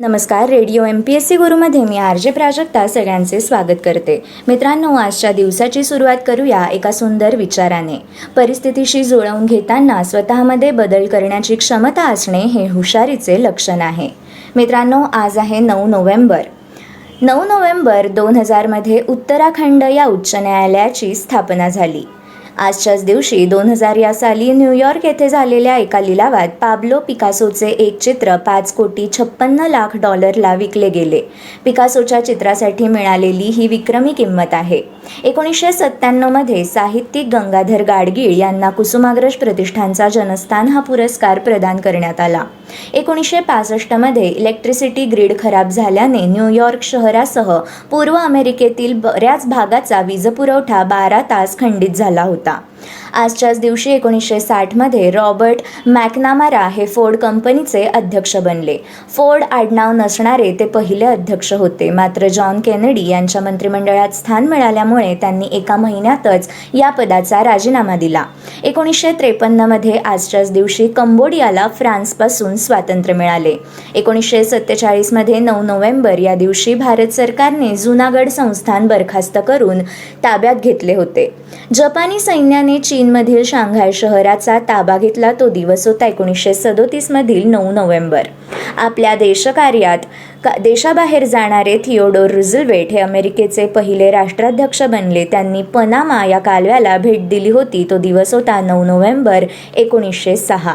नमस्कार radio M P S C गुरुमध्ये मी R J Prajakta सगळ्यांचे स्वागत करते. मित्रांनो आजच्या दिवसाची सुरुवात करूया एका सुंदर विचाराने. परिस्थितीशी जुळवून घेताना स्वतःमध्ये बदल करण्याची क्षमता असणे हे हुशारीचे लक्षण आहे. मित्रांनो आज आहे नऊ नोव्हेंबर. नऊ नोव्हेंबर दोन हजारमध्ये उत्तराखंड या उच्च न्यायालयाची स्थापना झाली. आजच्याच दिवशी दोन हजार या साली न्यूयॉर्क येथे झालेल्या एका लिलावात पाब्लो पिकासोचे एक चित्र पाच कोटी छप्पन्न लाख डॉलरला विकले गेले. पिकासोच्या चित्रासाठी मिळालेली ही विक्रमी किंमत आहे. एकोणीसशे सत्त्याण्णवमध्ये साहित्यिक गंगाधर गाडगीळ यांना कुसुमाग्रज प्रतिष्ठानचा जनस्थान हा पुरस्कार प्रदान करण्यात आला. एकोणीसशे पासष्टमध्ये इलेक्ट्रिसिटी ग्रीड खराब झाल्याने न्यूयॉर्क शहरासह पूर्व अमेरिकेतील बऱ्याच भागाचा वीजपुरवठा बारा तास खंडित झाला होता. 있다. आजच्याच दिवशी एकोणीसशे साठमध्ये रॉबर्ट मॅकनामारा हे फोर्ड कंपनीचे अध्यक्ष बनले. फोर्ड आडनाव नसणारे ते पहिले अध्यक्ष होते. मात्र जॉन केनेडी यांच्या मंत्रिमंडळात स्थान मिळाल्यामुळे त्यांनी एका महिन्यातच या पदाचा राजीनामा दिला. एकोणीसशे त्रेपन्नमध्ये आजच्याच दिवशी कंबोडियाला फ्रान्सपासून स्वातंत्र्य मिळाले. एकोणीसशे सत्तेचाळीसमध्ये नऊ नोव्हेंबर या दिवशी भारत सरकारने जुनागड संस्थान बरखास्त करून ताब्यात घेतले होते. जपानी सैन्याने चीनमधील शांघाय शहराचा ताबा घेतला तो दिवस होता एकोणीसशे सदोतीसमधील नऊ नोव्हेंबर. आपल्या देशकार्यात का देशाबाहेर जाणारे थिओडोर रुझलवेट हे अमेरिकेचे पहिले राष्ट्राध्यक्ष बनले. त्यांनी पनामा या कालव्याला भेट दिली होती. तो दिवस होता नऊ नोव्हेंबर एकोणीसशे सहा.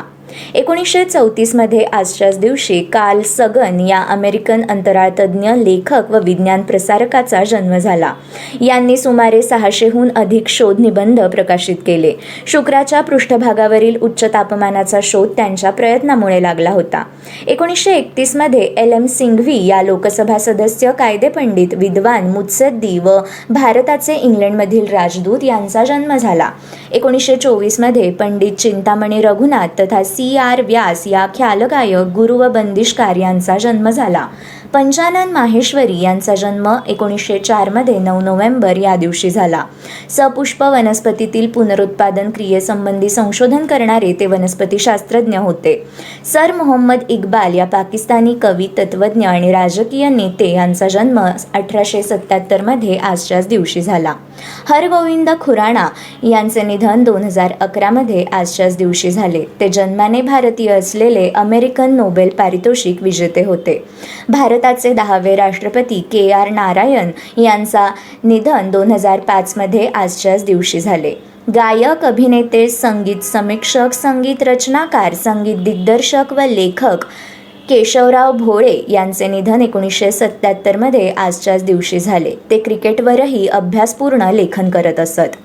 एकोणीसशे चौतीसमध्ये आजच्याच दिवशी कार्ल सगन या अमेरिकन अंतराळतज्ज्ञ लेखक व विज्ञान प्रसारकाचा जन्म झाला. यांनी सुमारे सहाशेहून अधिक शोध निबंध प्रकाशित केले. शुक्राच्या पृष्ठभागावरील उच्च तापमानाचा शोध त्यांच्या प्रयत्नामुळे लागला होता. एकोणीसशे एकतीसमध्ये एल एम सिंघवी या लोकसभा सदस्य कायदेपंडित विद्वान मुत्सद्दी व भारताचे इंग्लंडमधील राजदूत यांचा जन्म झाला. एकोणीसशे चोवीसमध्ये पंडित चिंतामणी रघुनाथ तथा सी. आर व्यास या ख्यालगायक गुरु व बंदिशकार यांचा जन्म झाला. पंचानन माहेश्वरी यांचा जन्म एकोणीसशे चारमध्ये नऊ नोव्हेंबर या दिवशी झाला. सपुष्प वनस्पतीतील पुनरुत्पादन क्रियेसंबंधी संशोधन करणारे ते वनस्पतीशास्त्रज्ञ होते. सर मोहम्मद इक्बाल या पाकिस्तानी कवी तत्वज्ञ आणि राजकीय नेते यांचा जन्म अठराशे सत्त्याहत्तरमध्ये आजच्याच दिवशी झाला. हरगोविंद खुराणा यांचे निधन दोन हजार अकरामध्ये आजच्याच दिवशी झाले. ते जन्माने भारतीय असलेले अमेरिकन नोबेल पारितोषिक विजेते होते. भारत भारताचे दहावे राष्ट्रपती के आर नारायण यांचा निधन दोन हजार पाचमध्ये आजच्याच दिवशी झाले. गायक अभिनेते संगीत समीक्षक संगीत रचनाकार संगीत दिग्दर्शक व लेखक केशवराव भोळे यांचे निधन एकोणीसशे सत्त्याहत्तरमध्ये आजच्याच दिवशी झाले. ते क्रिकेटवरही अभ्यासपूर्ण लेखन करत असत.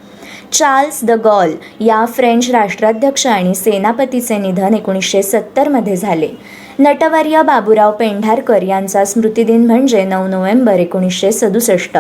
चार्ल्स द गॉल या फ्रेंच राष्ट्राध्यक्ष आणि सेनापतीचे निधन एकोणीसशे सत्तरमध्ये झाले. नटवर्य बाबूराव पेंढारकर यांचा स्मृतिदिन म्हणजे नऊ नोव्हेंबर एकोणीसशे सदुसष्ट.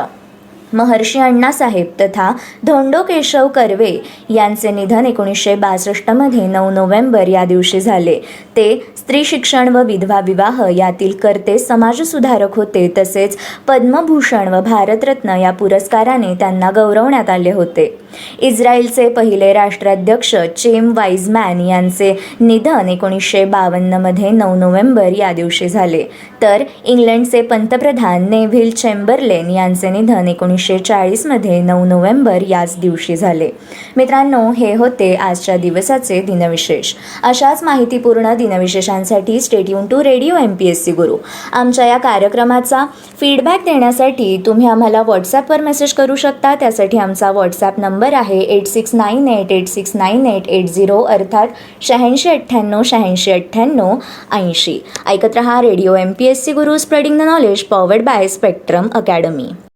महर्षी अण्णासाहेब तथा धोंडो केशव कर्वे यांचे निधन एकोणीसशे बासष्टमध्ये नऊ नोव्हेंबर या दिवशी झाले. ते स्त्री शिक्षण व विधवा विवाह यातील कर्ते समाजसुधारक होते. तसेच पद्मभूषण व भारतरत्न या पुरस्काराने त्यांना गौरवण्यात आले होते. इस्रायलचे पहिले राष्ट्राध्यक्ष चेम वाईजमॅन यांचे निधन एकोणीसशे बावन्नमध्ये नऊ नोव्हेंबर या दिवशी झाले. तर इंग्लंडचे पंतप्रधान नेव्हिल चेंबरलेन यांचे निधन एकोणीसशे चाळीसमध्ये नऊ नोव्हेंबर याच दिवशी झाले. मित्रांनो हे होते आजच्या दिवसाचे दिनविशेष. अशाच माहितीपूर्ण दिनविशेषांसाठी stay tuned to radio M P S C Guru आमच्या या कार्यक्रमाचा फीडबॅक देण्यासाठी तुम्ही आम्हाला व्हॉट्सॲपवर मेसेज करू शकता. त्यासाठी आमचा व्हॉट्सॲप नंबर आहे eight six nine eight eight six nine eight eight zero अर्थात शहाऐंशी अठ्ठ्याण्णव शहाऐंशी अठ्ठ्याण्णव ऐंशी. ऐकत रहा radio M P S C Guru spreading the knowledge powered by Spectrum Academy